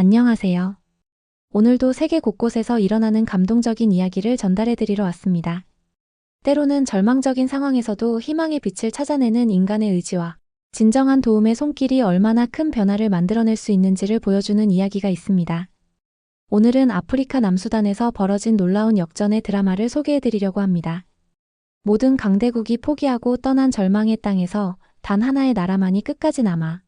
안녕하세요. 오늘도 세계 곳곳에서 일어나는 감동적인 이야기를 전달해 드리러 왔습니다. 때로는 절망적인 상황에서도 희망의 빛을 찾아내는 인간의 의지와 진정한 도움의 손길이 얼마나 큰 변화를 만들어낼 수 있는지를 보여주는 이야기가 있습니다. 오늘은 아프리카 남수단에서 벌어진 놀라운 역전의 드라마를 소개해 드리려고 합니다. 모든 강대국이 포기하고 떠난 절망의 땅에서 단 하나의 나라만이 끝까지 남아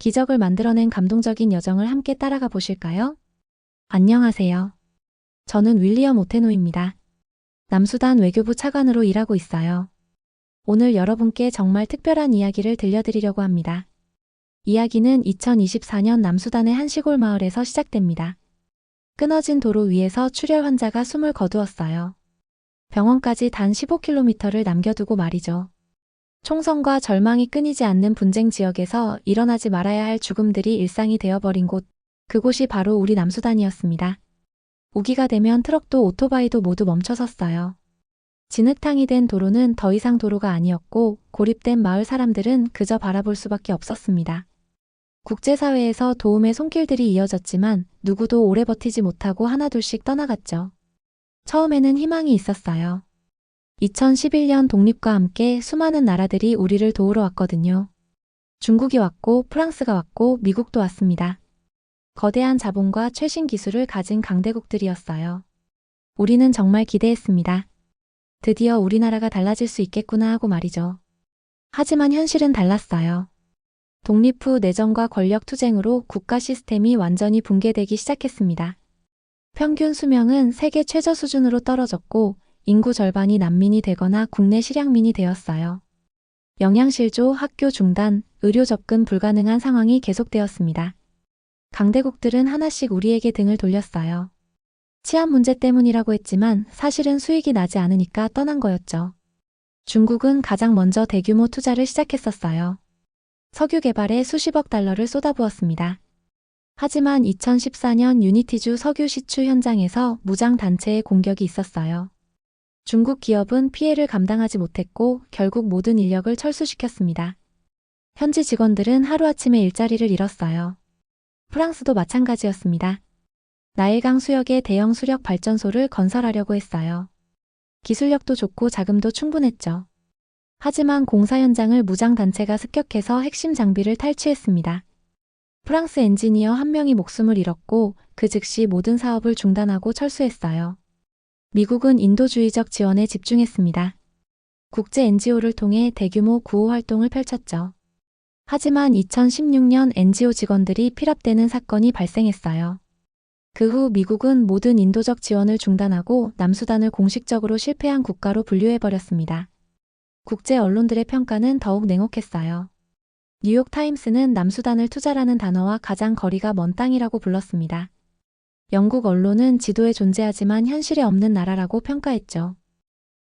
기적을 만들어낸 감동적인 여정을 함께 따라가 보실까요? 안녕하세요. 저는 윌리엄 오테노입니다. 남수단 외교부 차관으로 일하고 있어요. 오늘 여러분께 정말 특별한 이야기를 들려드리려고 합니다. 이야기는 2024년 남수단의 한 시골 마을에서 시작됩니다. 끊어진 도로 위에서 출혈 환자가 숨을 거두었어요. 병원까지 단 15km를 남겨두고 말이죠. 총성과 절망이 끊이지 않는 분쟁 지역에서 일어나지 말아야 할 죽음들이 일상이 되어버린 곳, 그곳이 바로 우리 남수단이었습니다. 우기가 되면 트럭도 오토바이도 모두 멈춰섰어요. 진흙탕이 된 도로는 더 이상 도로가 아니었고 고립된 마을 사람들은 그저 바라볼 수밖에 없었습니다. 국제사회에서 도움의 손길들이 이어졌지만 누구도 오래 버티지 못하고 하나둘씩 떠나갔죠. 처음에는 희망이 있었어요. 2011년 독립과 함께 수많은 나라들이 우리를 도우러 왔거든요. 중국이 왔고 프랑스가 왔고 미국도 왔습니다. 거대한 자본과 최신 기술을 가진 강대국들이었어요. 우리는 정말 기대했습니다. 드디어 우리나라가 달라질 수 있겠구나 하고 말이죠. 하지만 현실은 달랐어요. 독립 후 내정과 권력 투쟁으로 국가 시스템이 완전히 붕괴되기 시작했습니다. 평균 수명은 세계 최저 수준으로 떨어졌고 인구 절반이 난민이 되거나 국내 실향민이 되었어요. 영양실조, 학교 중단, 의료 접근 불가능한 상황이 계속되었습니다. 강대국들은 하나씩 우리에게 등을 돌렸어요. 치안 문제 때문이라고 했지만 사실은 수익이 나지 않으니까 떠난 거였죠. 중국은 가장 먼저 대규모 투자를 시작했었어요. 석유 개발에 수십억 달러를 쏟아부었습니다. 하지만 2014년 유니티주 석유 시추 현장에서 무장 단체의 공격이 있었어요. 중국 기업은 피해를 감당하지 못했고 결국 모든 인력을 철수시켰습니다. 현지 직원들은 하루아침에 일자리를 잃었어요. 프랑스도 마찬가지였습니다. 나일강 수역에 대형 수력 발전소를 건설하려고 했어요. 기술력도 좋고 자금도 충분했죠. 하지만 공사 현장을 무장단체가 습격해서 핵심 장비를 탈취했습니다. 프랑스 엔지니어 한 명이 목숨을 잃었고 그 즉시 모든 사업을 중단하고 철수했어요. 미국은 인도주의적 지원에 집중했습니다. 국제 NGO를 통해 대규모 구호 활동을 펼쳤죠. 하지만 2016년 NGO 직원들이 피랍되는 사건이 발생했어요. 그 후 미국은 모든 인도적 지원을 중단하고 남수단을 공식적으로 실패한 국가로 분류해버렸습니다. 국제 언론들의 평가는 더욱 냉혹했어요. 뉴욕 타임스는 남수단을 투자라는 단어와 가장 거리가 먼 땅이라고 불렀습니다. 영국 언론은 지도에 존재하지만 현실에 없는 나라라고 평가했죠.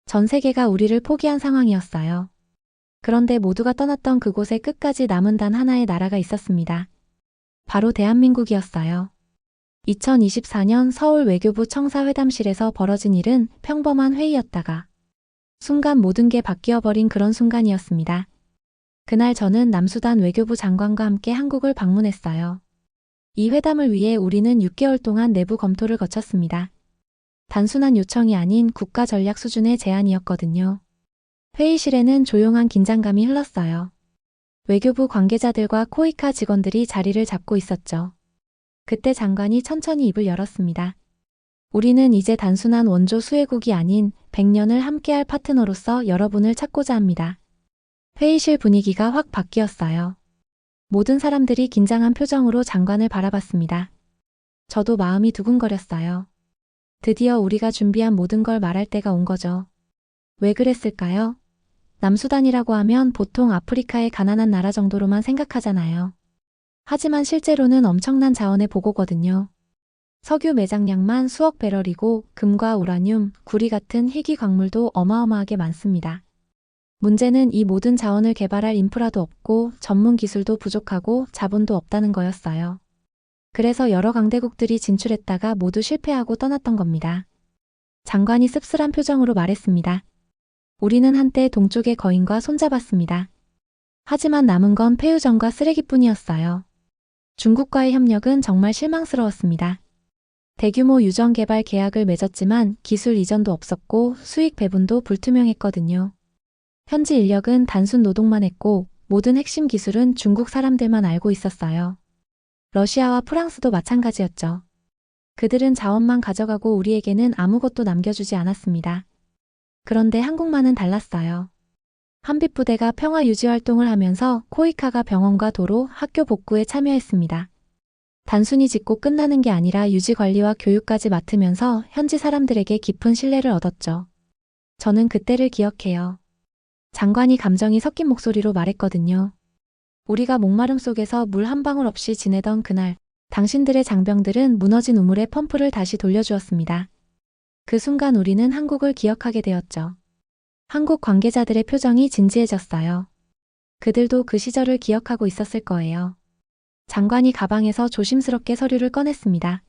전 세계가 우리를 포기한 상황이었어요. 그런데 모두가 떠났던 그곳에 끝까지 남은 단 하나의 나라가 있었습니다. 바로 대한민국이었어요. 2024년 서울 외교부 청사회담실에서 벌어진 일은 평범한 회의였다가 순간 모든 게 바뀌어버린 그런 순간이었습니다. 그날 저는 남수단 외교부 장관과 함께 한국을 방문했어요. 이 회담을 위해 우리는 6개월 동안 내부 검토를 거쳤습니다. 단순한 요청이 아닌 국가 전략 수준의 제안이었거든요. 회의실에는 조용한 긴장감이 흘렀어요. 외교부 관계자들과 코이카 직원들이 자리를 잡고 있었죠. 그때 장관이 천천히 입을 열었습니다. 우리는 이제 단순한 원조 수혜국이 아닌 100년을 함께할 파트너로서 여러분을 찾고자 합니다. 회의실 분위기가 확 바뀌었어요. 모든 사람들이 긴장한 표정으로 장관을 바라봤습니다. 저도 마음이 두근거렸어요. 드디어 우리가 준비한 모든 걸 말할 때가 온 거죠. 왜 그랬을까요? 남수단이라고 하면 보통 아프리카의 가난한 나라 정도로만 생각하잖아요. 하지만 실제로는 엄청난 자원의 보고거든요. 석유 매장량만 수억 배럴이고 금과 우라늄, 구리 같은 희귀 광물도 어마어마하게 많습니다. 문제는 이 모든 자원을 개발할 인프라도 없고 전문 기술도 부족하고 자본도 없다는 거였어요. 그래서 여러 강대국들이 진출했다가 모두 실패하고 떠났던 겁니다. 장관이 씁쓸한 표정으로 말했습니다. 우리는 한때 동쪽의 거인과 손잡았습니다. 하지만 남은 건 폐유전과 쓰레기뿐이었어요. 중국과의 협력은 정말 실망스러웠습니다. 대규모 유전 개발 계약을 맺었지만 기술 이전도 없었고 수익 배분도 불투명했거든요. 현지 인력은 단순 노동만 했고 모든 핵심 기술은 중국 사람들만 알고 있었어요. 러시아와 프랑스도 마찬가지였죠. 그들은 자원만 가져가고 우리에게는 아무것도 남겨주지 않았습니다. 그런데 한국만은 달랐어요. 한빛부대가 평화 유지 활동을 하면서 코이카가 병원과 도로, 학교 복구에 참여했습니다. 단순히 짓고 끝나는 게 아니라 유지 관리와 교육까지 맡으면서 현지 사람들에게 깊은 신뢰를 얻었죠. 저는 그때를 기억해요. 장관이 감정이 섞인 목소리로 말했거든요. 우리가 목마름 속에서 물 한 방울 없이 지내던 그날, 당신들의 장병들은 무너진 우물에 펌프를 다시 돌려주었습니다. 그 순간 우리는 한국을 기억하게 되었죠. 한국 관계자들의 표정이 진지해졌어요. 그들도 그 시절을 기억하고 있었을 거예요. 장관이 가방에서 조심스럽게 서류를 꺼냈습니다.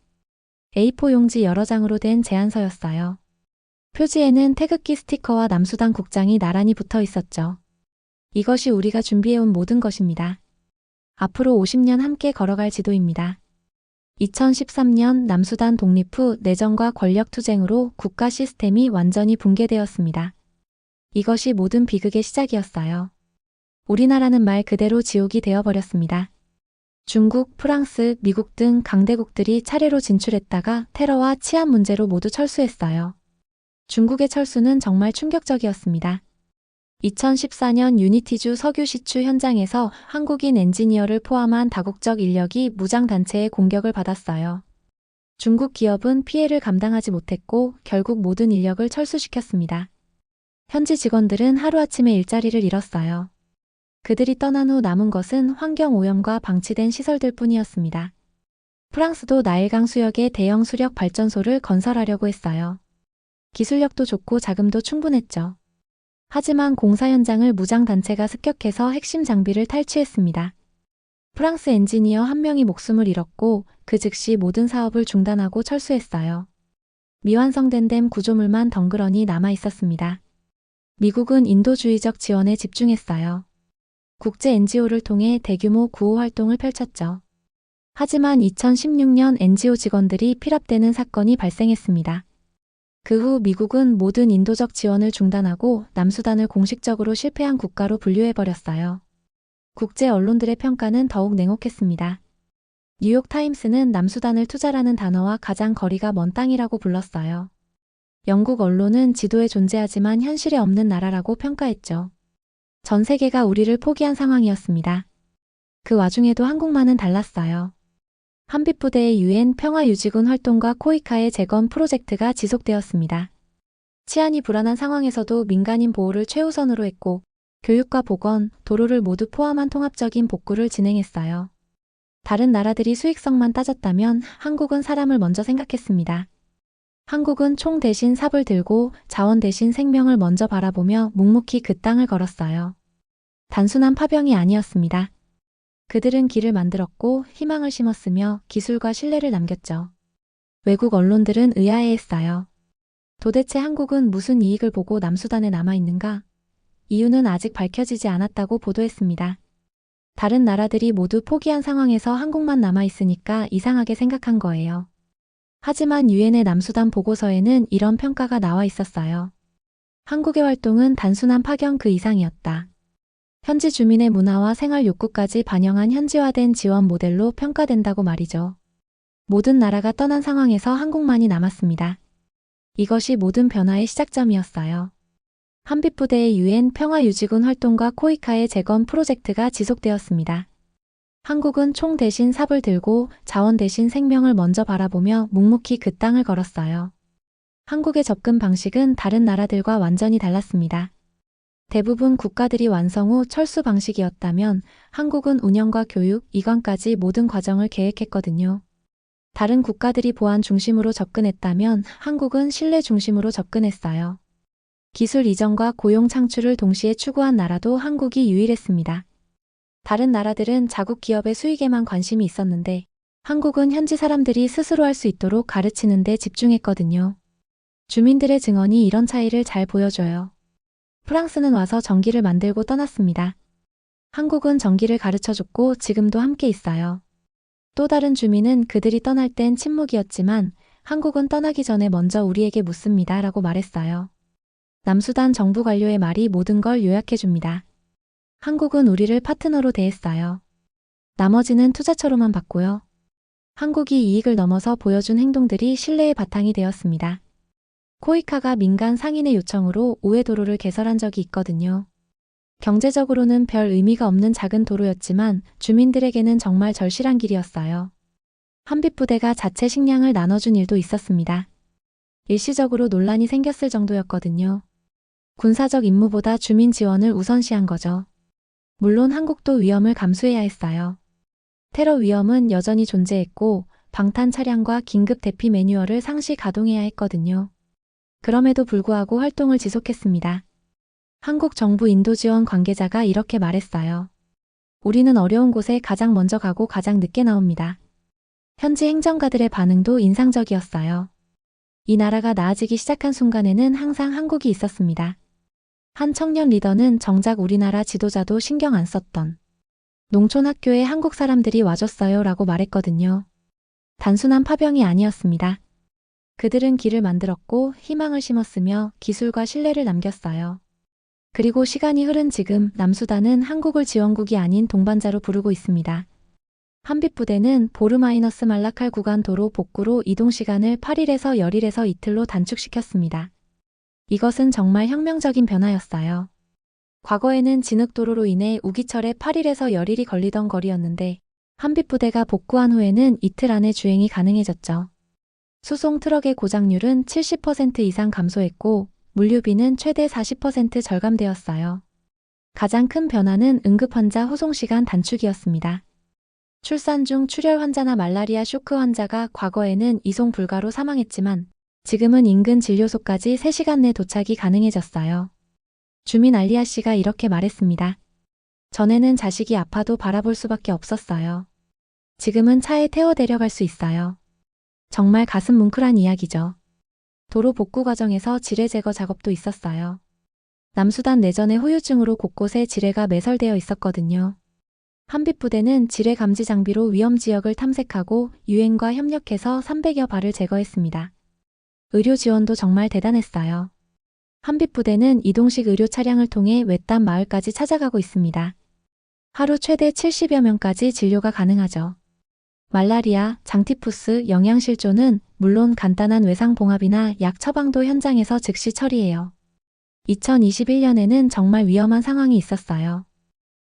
A4 용지 여러 장으로 된 제안서였어요. 표지에는 태극기 스티커와 남수당 국장이 나란히 붙어 있었죠. 이것이 우리가 준비해온 모든 것입니다. 앞으로 50년 함께 걸어갈 지도입니다. 2013년 남수단 독립 후 내정과 권력 투쟁으로 국가 시스템이 완전히 붕괴되었습니다. 이것이 모든 비극의 시작이었어요. 우리나라는 말 그대로 지옥이 되어버렸습니다. 중국, 프랑스, 미국 등 강대국들이 차례로 진출했다가 테러와 치안 문제로 모두 철수했어요. 중국의 철수는 정말 충격적이었습니다. 2014년 유니티주 석유 시추 현장에서 한국인 엔지니어를 포함한 다국적 인력이 무장단체의 공격을 받았어요. 중국 기업은 피해를 감당하지 못했고 결국 모든 인력을 철수시켰습니다. 현지 직원들은 하루아침에 일자리를 잃었어요. 그들이 떠난 후 남은 것은 환경 오염과 방치된 시설들 뿐이었습니다. 프랑스도 나일강 수역에 대형 수력 발전소를 건설하려고 했어요. 기술력도 좋고 자금도 충분했죠. 하지만 공사 현장을 무장단체가 습격해서 핵심 장비를 탈취했습니다. 프랑스 엔지니어 한 명이 목숨을 잃었고 그 즉시 모든 사업을 중단하고 철수했어요. 미완성된 댐 구조물만 덩그러니 남아 있었습니다. 미국은 인도주의적 지원에 집중했어요. 국제 NGO를 통해 대규모 구호 활동을 펼쳤죠. 하지만 2016년 NGO 직원들이 피랍되는 사건이 발생했습니다. 그 후 미국은 모든 인도적 지원을 중단하고 남수단을 공식적으로 실패한 국가로 분류해버렸어요. 국제 언론들의 평가는 더욱 냉혹했습니다. 뉴욕타임스는 남수단을 투자라는 단어와 가장 거리가 먼 땅이라고 불렀어요. 영국 언론은 지도에 존재하지만 현실에 없는 나라라고 평가했죠. 전 세계가 우리를 포기한 상황이었습니다. 그 와중에도 한국만은 달랐어요. 한빛부대의 유엔 평화유지군 활동과 코이카의 재건 프로젝트가 지속되었습니다. 치안이 불안한 상황에서도 민간인 보호를 최우선으로 했고 교육과 보건, 도로를 모두 포함한 통합적인 복구를 진행했어요. 다른 나라들이 수익성만 따졌다면 한국은 사람을 먼저 생각했습니다. 한국은 총 대신 삽을 들고 자원 대신 생명을 먼저 바라보며 묵묵히 그 땅을 걸었어요. 단순한 파병이 아니었습니다. 그들은 길을 만들었고 희망을 심었으며 기술과 신뢰를 남겼죠. 외국 언론들은 의아해했어요. 도대체 한국은 무슨 이익을 보고 남수단에 남아있는가? 이유는 아직 밝혀지지 않았다고 보도했습니다. 다른 나라들이 모두 포기한 상황에서 한국만 남아있으니까 이상하게 생각한 거예요. 하지만 유엔의 남수단 보고서에는 이런 평가가 나와 있었어요. 한국의 활동은 단순한 파견 그 이상이었다. 현지 주민의 문화와 생활 욕구까지 반영한 현지화된 지원 모델로 평가된다고 말이죠. 모든 나라가 떠난 상황에서 한국만이 남았습니다. 이것이 모든 변화의 시작점이었어요. 한빛부대의 유엔 평화유지군 활동과 코이카의 재건 프로젝트가 지속되었습니다. 한국은 총 대신 삽을 들고 자원 대신 생명을 먼저 바라보며 묵묵히 그 땅을 걸었어요. 한국의 접근 방식은 다른 나라들과 완전히 달랐습니다. 대부분 국가들이 완성 후 철수 방식이었다면 한국은 운영과 교육, 이관까지 모든 과정을 계획했거든요. 다른 국가들이 보안 중심으로 접근했다면 한국은 신뢰 중심으로 접근했어요. 기술 이전과 고용 창출을 동시에 추구한 나라도 한국이 유일했습니다. 다른 나라들은 자국 기업의 수익에만 관심이 있었는데 한국은 현지 사람들이 스스로 할 수 있도록 가르치는 데 집중했거든요. 주민들의 증언이 이런 차이를 잘 보여줘요. 프랑스는 와서 전기를 만들고 떠났습니다. 한국은 전기를 가르쳐 줬고 지금도 함께 있어요. 또 다른 주민은 그들이 떠날 땐 침묵이었지만 한국은 떠나기 전에 먼저 우리에게 묻습니다. 라고 말했어요. 남수단 정부 관료의 말이 모든 걸 요약해 줍니다. 한국은 우리를 파트너로 대했어요. 나머지는 투자처로만 봤고요. 한국이 이익을 넘어서 보여준 행동들이 신뢰의 바탕이 되었습니다. 코이카가 민간 상인의 요청으로 우회 도로를 개설한 적이 있거든요. 경제적으로는 별 의미가 없는 작은 도로였지만 주민들에게는 정말 절실한 길이었어요. 한빛부대가 자체 식량을 나눠준 일도 있었습니다. 일시적으로 논란이 생겼을 정도였거든요. 군사적 임무보다 주민 지원을 우선시한 거죠. 물론 한국도 위험을 감수해야 했어요. 테러 위험은 여전히 존재했고 방탄 차량과 긴급 대피 매뉴얼을 상시 가동해야 했거든요. 그럼에도 불구하고 활동을 지속했습니다. 한국 정부 인도 지원 관계자가 이렇게 말했어요. 우리는 어려운 곳에 가장 먼저 가고 가장 늦게 나옵니다. 현지 행정가들의 반응도 인상적이었어요. 이 나라가 나아지기 시작한 순간에는 항상 한국이 있었습니다. 한 청년 리더는 정작 우리나라 지도자도 신경 안 썼던 농촌 학교에 한국 사람들이 와줬어요 라고 말했거든요. 단순한 파병이 아니었습니다. 그들은 길을 만들었고 희망을 심었으며 기술과 신뢰를 남겼어요. 그리고 시간이 흐른 지금 남수단은 한국을 지원국이 아닌 동반자로 부르고 있습니다. 한빛부대는 보르마이너스 말라칼 구간 도로 복구로 이동 시간을 8일에서 열일에서 이틀로 단축시켰습니다. 이것은 정말 혁명적인 변화였어요. 과거에는 진흙도로로 인해 우기철에 8일에서 열일이 걸리던 거리였는데 한빛부대가 복구한 후에는 이틀 안에 주행이 가능해졌죠. 수송 트럭의 고장률은 70% 이상 감소했고 물류비는 최대 40% 절감되었어요. 가장 큰 변화는 응급환자 후송시간 단축이었습니다. 출산 중 출혈 환자나 말라리아 쇼크 환자가 과거에는 이송 불가로 사망했지만 지금은 인근 진료소까지 3시간 내 도착이 가능해졌어요. 주민 알리아 씨가 이렇게 말했습니다. 전에는 자식이 아파도 바라볼 수밖에 없었어요. 지금은 차에 태워 데려갈 수 있어요. 정말 가슴 뭉클한 이야기죠. 도로 복구 과정에서 지뢰 제거 작업도 있었어요. 남수단 내전의 후유증으로 곳곳에 지뢰가 매설되어 있었거든요. 한빛부대는 지뢰 감지 장비로 위험 지역을 탐색하고 유엔과 협력해서 300여 발을 제거했습니다. 의료 지원도 정말 대단했어요. 한빛부대는 이동식 의료 차량을 통해 외딴 마을까지 찾아가고 있습니다. 하루 최대 70여 명까지 진료가 가능하죠. 말라리아, 장티푸스, 영양실조는 물론 간단한 외상봉합이나 약 처방도 현장에서 즉시 처리해요. 2021년에는 정말 위험한 상황이 있었어요.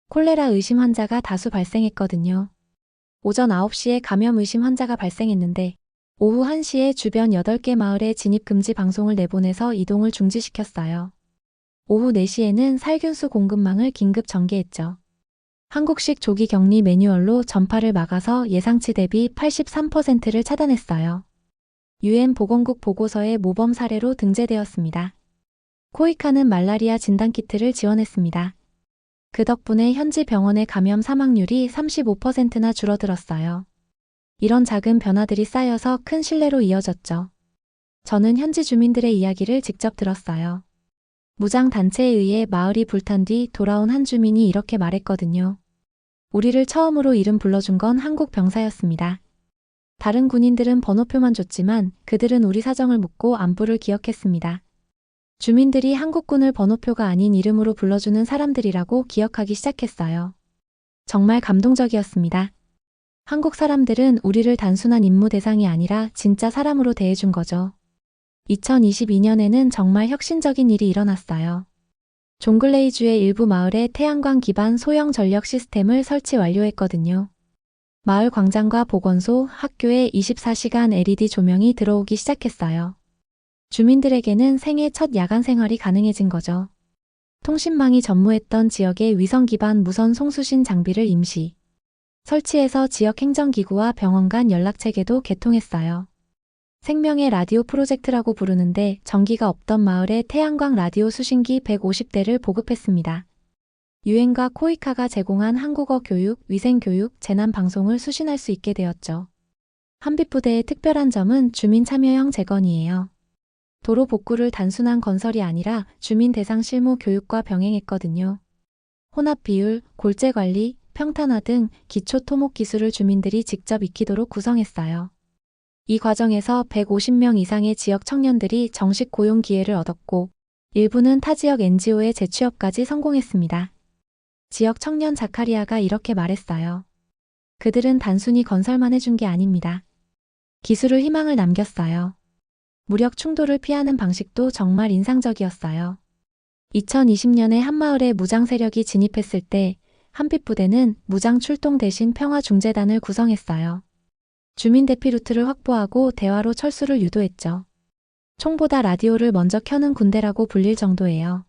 콜레라 의심 환자가 다수 발생했거든요. 오전 9시에 감염 의심 환자가 발생했는데 오후 1시에 주변 8개 마을에 진입 금지 방송을 내보내서 이동을 중지시켰어요. 오후 4시에는 살균수 공급망을 긴급 전개했죠. 한국식 조기 격리 매뉴얼로 전파를 막아서 예상치 대비 83%를 차단했어요. 유엔 보건국 보고서의 모범 사례로 등재되었습니다. 코이카는 말라리아 진단키트를 지원했습니다. 그 덕분에 현지 병원의 감염 사망률이 35%나 줄어들었어요. 이런 작은 변화들이 쌓여서 큰 신뢰로 이어졌죠. 저는 현지 주민들의 이야기를 직접 들었어요. 무장 단체에 의해 마을이 불탄 뒤 돌아온 한 주민이 이렇게 말했거든요. 우리를 처음으로 이름 불러준 건 한국 병사였습니다. 다른 군인들은 번호표만 줬지만 그들은 우리 사정을 묻고 안부를 기억했습니다. 주민들이 한국군을 번호표가 아닌 이름으로 불러주는 사람들이라고 기억하기 시작했어요. 정말 감동적이었습니다. 한국 사람들은 우리를 단순한 임무 대상이 아니라 진짜 사람으로 대해준 거죠. 2022년에는 정말 혁신적인 일이 일어났어요. 종글레이주의 일부 마을에 태양광 기반 소형 전력 시스템을 설치 완료했거든요. 마을 광장과 보건소, 학교에 24시간 LED 조명이 들어오기 시작했어요. 주민들에게는 생애 첫 야간 생활이 가능해진 거죠. 통신망이 전무했던 지역의 위성 기반 무선 송수신 장비를 임시 설치해서 지역 행정기구와 병원 간 연락체계도 개통했어요. 생명의 라디오 프로젝트라고 부르는데 전기가 없던 마을에 태양광 라디오 수신기 150대를 보급했습니다. 유엔과 코이카가 제공한 한국어 교육, 위생 교육, 재난 방송을 수신할 수 있게 되었죠. 한빛부대의 특별한 점은 주민 참여형 재건이에요. 도로 복구를 단순한 건설이 아니라 주민 대상 실무 교육과 병행했거든요. 혼합 비율, 골재 관리, 평탄화 등 기초 토목 기술을 주민들이 직접 익히도록 구성했어요. 이 과정에서 150명 이상의 지역 청년들이 정식 고용 기회를 얻었고 일부는 타 지역 NGO의 재취업까지 성공했습니다. 지역 청년 자카리아가 이렇게 말했어요. 그들은 단순히 건설만 해준 게 아닙니다. 기술을 희망을 남겼어요. 무력 충돌을 피하는 방식도 정말 인상적이었어요. 2020년에 한마을에 무장 세력이 진입했을 때 한빛부대는 무장 출동 대신 평화중재단을 구성했어요. 주민 대피 루트를 확보하고 대화로 철수를 유도했죠. 총보다 라디오를 먼저 켜는 군대라고 불릴 정도예요.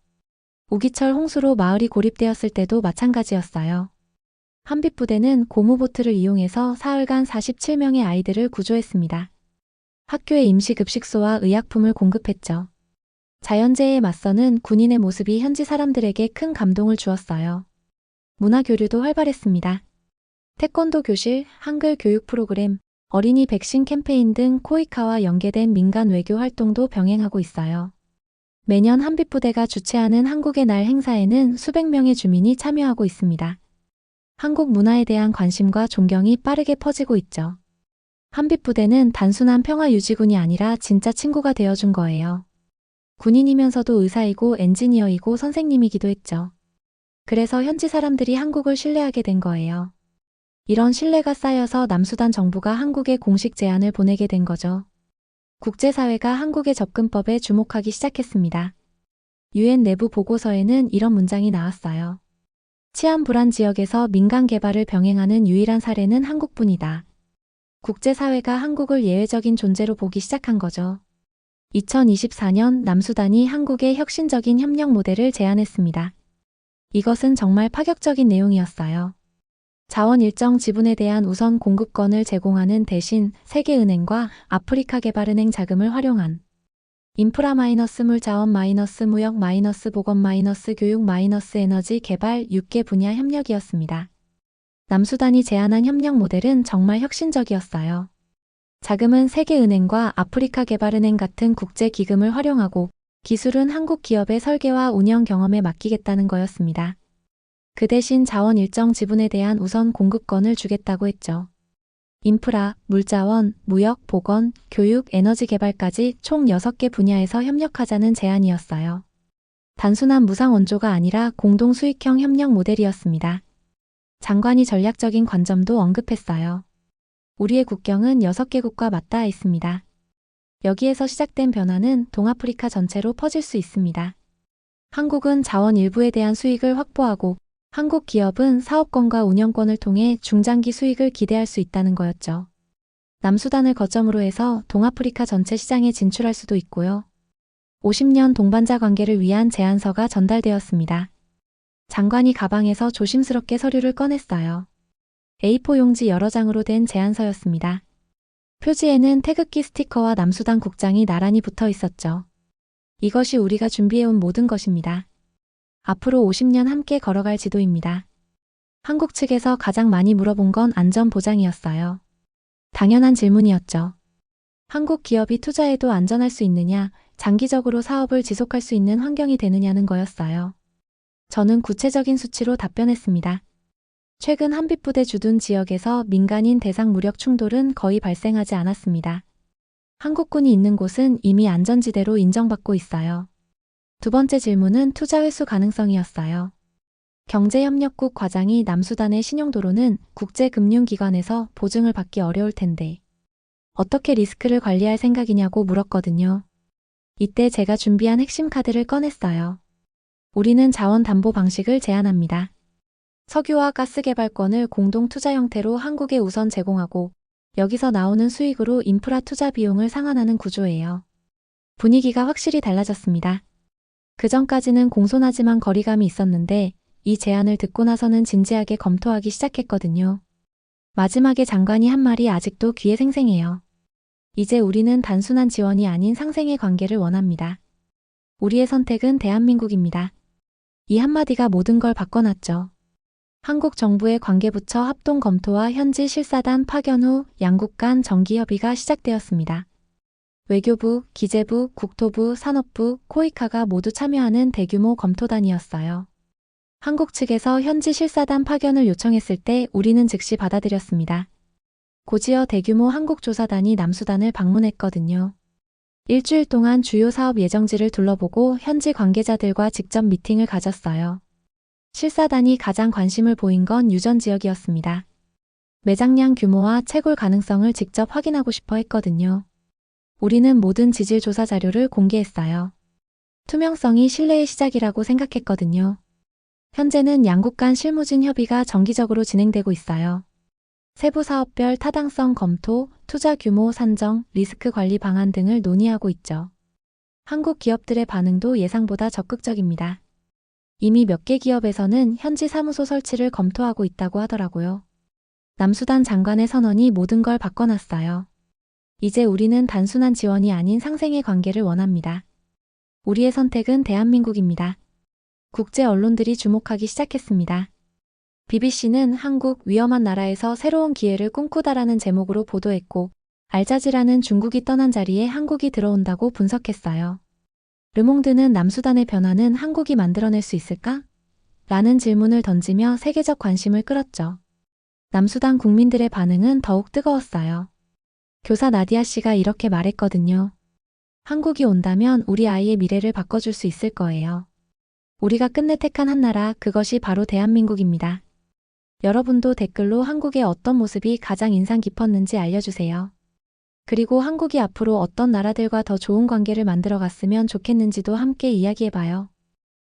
우기철 홍수로 마을이 고립되었을 때도 마찬가지였어요. 한빛부대는 고무보트를 이용해서 사흘간 47명의 아이들을 구조했습니다. 학교에 임시급식소와 의약품을 공급했죠. 자연재해에 맞서는 군인의 모습이 현지 사람들에게 큰 감동을 주었어요. 문화교류도 활발했습니다. 태권도 교실, 한글 교육 프로그램, 어린이 백신 캠페인 등 코이카와 연계된 민간 외교 활동도 병행하고 있어요. 매년 한빛부대가 주최하는 한국의 날 행사에는 수백 명의 주민이 참여하고 있습니다. 한국 문화에 대한 관심과 존경이 빠르게 퍼지고 있죠. 한빛부대는 단순한 평화 유지군이 아니라 진짜 친구가 되어준 거예요. 군인이면서도 의사이고 엔지니어이고 선생님이기도 했죠. 그래서 현지 사람들이 한국을 신뢰하게 된 거예요. 이런 신뢰가 쌓여서 남수단 정부가 한국에 공식 제안을 보내게 된 거죠. 국제사회가 한국의 접근법에 주목하기 시작했습니다. 유엔 내부 보고서에는 이런 문장이 나왔어요. 치안 불안 지역에서 민간 개발을 병행하는 유일한 사례는 한국뿐이다. 국제사회가 한국을 예외적인 존재로 보기 시작한 거죠. 2024년 남수단이 한국의 혁신적인 협력 모델을 제안했습니다. 이것은 정말 파격적인 내용이었어요. 자원 일정 지분에 대한 우선 공급권을 제공하는 대신 세계은행과 아프리카개발은행 자금을 활용한 인프라 마이너스 물자원 마이너스 무역 마이너스 보건 마이너스 교육 마이너스 에너지 개발 6개 분야 협력이었습니다. 남수단이 제안한 협력 모델은 정말 혁신적이었어요. 자금은 세계은행과 아프리카개발은행 같은 국제기금을 활용하고 기술은 한국 기업의 설계와 운영 경험에 맡기겠다는 거였습니다. 그 대신 자원 일정 지분에 대한 우선 공급권을 주겠다고 했죠. 인프라, 물자원, 무역, 보건, 교육, 에너지 개발까지 총 6개 분야에서 협력하자는 제안이었어요. 단순한 무상 원조가 아니라 공동 수익형 협력 모델이었습니다. 장관이 전략적인 관점도 언급했어요. 우리의 국경은 6개국과 맞닿아 있습니다. 여기에서 시작된 변화는 동아프리카 전체로 퍼질 수 있습니다. 한국은 자원 일부에 대한 수익을 확보하고 한국 기업은 사업권과 운영권을 통해 중장기 수익을 기대할 수 있다는 거였죠. 남수단을 거점으로 해서 동아프리카 전체 시장에 진출할 수도 있고요. 50년 동반자 관계를 위한 제안서가 전달되었습니다. 장관이 가방에서 조심스럽게 서류를 꺼냈어요. A4 용지 여러 장으로 된 제안서였습니다. 표지에는 태극기 스티커와 남수단 국장이 나란히 붙어 있었죠. 이것이 우리가 준비해온 모든 것입니다. 앞으로 50년 함께 걸어갈 지도입니다. 한국 측에서 가장 많이 물어본 건 안전 보장이었어요. 당연한 질문이었죠. 한국 기업이 투자해도 안전할 수 있느냐, 장기적으로 사업을 지속할 수 있는 환경이 되느냐는 거였어요. 저는 구체적인 수치로 답변했습니다. 최근 한빛부대 주둔 지역에서 민간인 대상 무력 충돌은 거의 발생하지 않았습니다. 한국군이 있는 곳은 이미 안전지대로 인정받고 있어요. 두 번째 질문은 투자 회수 가능성이었어요. 경제협력국 과장이 남수단의 신용도로는 국제금융기관에서 보증을 받기 어려울 텐데 어떻게 리스크를 관리할 생각이냐고 물었거든요. 이때 제가 준비한 핵심 카드를 꺼냈어요. 우리는 자원 담보 방식을 제안합니다. 석유와 가스 개발권을 공동 투자 형태로 한국에 우선 제공하고 여기서 나오는 수익으로 인프라 투자 비용을 상환하는 구조예요. 분위기가 확실히 달라졌습니다. 그 전까지는 공손하지만 거리감이 있었는데 이 제안을 듣고 나서는 진지하게 검토하기 시작했거든요. 마지막에 장관이 한 말이 아직도 귀에 생생해요. 이제 우리는 단순한 지원이 아닌 상생의 관계를 원합니다. 우리의 선택은 대한민국입니다. 이 한마디가 모든 걸 바꿔놨죠. 한국 정부의 관계부처 합동 검토와 현지 실사단 파견 후 양국 간 정기협의가 시작되었습니다. 외교부, 기재부, 국토부, 산업부, 코이카가 모두 참여하는 대규모 검토단이었어요. 한국 측에서 현지 실사단 파견을 요청했을 때 우리는 즉시 받아들였습니다. 고지어 대규모 한국 조사단이 남수단을 방문했거든요. 일주일 동안 주요 사업 예정지를 둘러보고 현지 관계자들과 직접 미팅을 가졌어요. 실사단이 가장 관심을 보인 건 유전 지역이었습니다. 매장량 규모와 채굴 가능성을 직접 확인하고 싶어 했거든요. 우리는 모든 지질 조사 자료를 공개했어요. 투명성이 신뢰의 시작이라고 생각했거든요. 현재는 양국 간 실무진 협의가 정기적으로 진행되고 있어요. 세부 사업별 타당성 검토, 투자 규모 산정, 리스크 관리 방안 등을 논의하고 있죠. 한국 기업들의 반응도 예상보다 적극적입니다. 이미 몇 개 기업에서는 현지 사무소 설치를 검토하고 있다고 하더라고요. 남수단 장관의 선언이 모든 걸 바꿔놨어요. 이제 우리는 단순한 지원이 아닌 상생의 관계를 원합니다. 우리의 선택은 대한민국입니다. 국제 언론들이 주목하기 시작했습니다. BBC는 한국 위험한 나라에서 새로운 기회를 꿈꾸다라는 제목으로 보도했고, 알자지라는 중국이 떠난 자리에 한국이 들어온다고 분석했어요. 르몽드는 남수단의 변화는 한국이 만들어낼 수 있을까? 라는 질문을 던지며 세계적 관심을 끌었죠. 남수단 국민들의 반응은 더욱 뜨거웠어요. 교사 나디아 씨가 이렇게 말했거든요. 한국이 온다면 우리 아이의 미래를 바꿔줄 수 있을 거예요. 우리가 끝내 택한 한 나라, 그것이 바로 대한민국입니다. 여러분도 댓글로 한국의 어떤 모습이 가장 인상 깊었는지 알려주세요. 그리고 한국이 앞으로 어떤 나라들과 더 좋은 관계를 만들어 갔으면 좋겠는지도 함께 이야기해봐요.